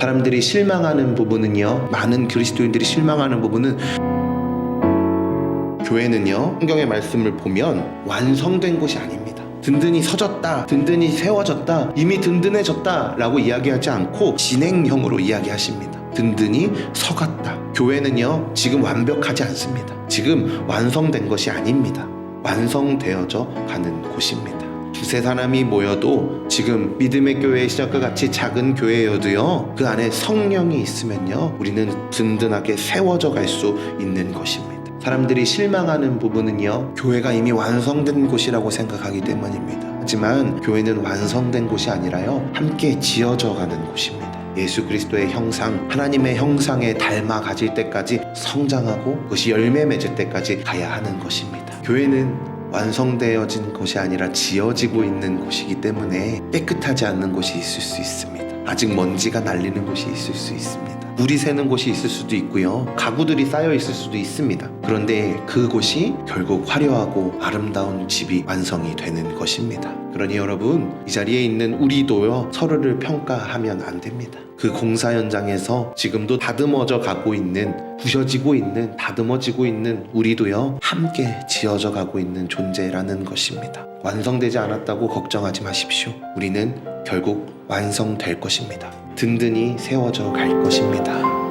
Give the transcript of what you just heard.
사람들이 실망하는 부분은요. 많은 그리스도인들이 실망하는 부분은 교회는요. 성경의 말씀을 보면 완성된 곳이 아닙니다. 든든히 서졌다, 든든히 세워졌다, 이미 든든해졌다 라고 이야기하지 않고 진행형으로 이야기하십니다. 든든히 서갔다. 교회는요, 지금 완벽하지 않습니다. 지금 완성된 것이 아닙니다. 완성되어져 가는 곳입니다. 두세 사람이 모여도 지금 믿음의 교회의 시작과 같이 작은 교회여도요, 그 안에 성령이 있으면요, 우리는 든든하게 세워져 갈 수 있는 것입니다. 사람들이 실망하는 부분은요, 교회가 이미 완성된 곳이라고 생각하기 때문입니다. 하지만 교회는 완성된 곳이 아니라요, 함께 지어져 가는 곳입니다. 예수 그리스도의 형상, 하나님의 형상에 닮아 가질 때까지 성장하고 그것이 열매 맺을 때까지 가야 하는 것입니다. 교회는 완성되어진 곳이 아니라 지어지고 있는 곳이기 때문에 깨끗하지 않는 곳이 있을 수 있습니다. 아직 먼지가 날리는 곳이 있을 수 있습니다. 물이 새는 곳이 있을 수도 있고요. 가구들이 쌓여 있을 수도 있습니다. 그런데 그곳이 결국 화려하고 아름다운 집이 완성이 되는 것입니다. 그러니 여러분, 이 자리에 있는 우리도요, 서로를 평가하면 안 됩니다. 그 공사 현장에서 지금도 다듬어져 가고 있는, 부셔지고 있는, 다듬어지고 있는 우리도요, 함께 지어져 가고 있는 존재라는 것입니다. 완성되지 않았다고 걱정하지 마십시오. 우리는 결국 완성될 것입니다. 든든히 세워져 갈 것입니다.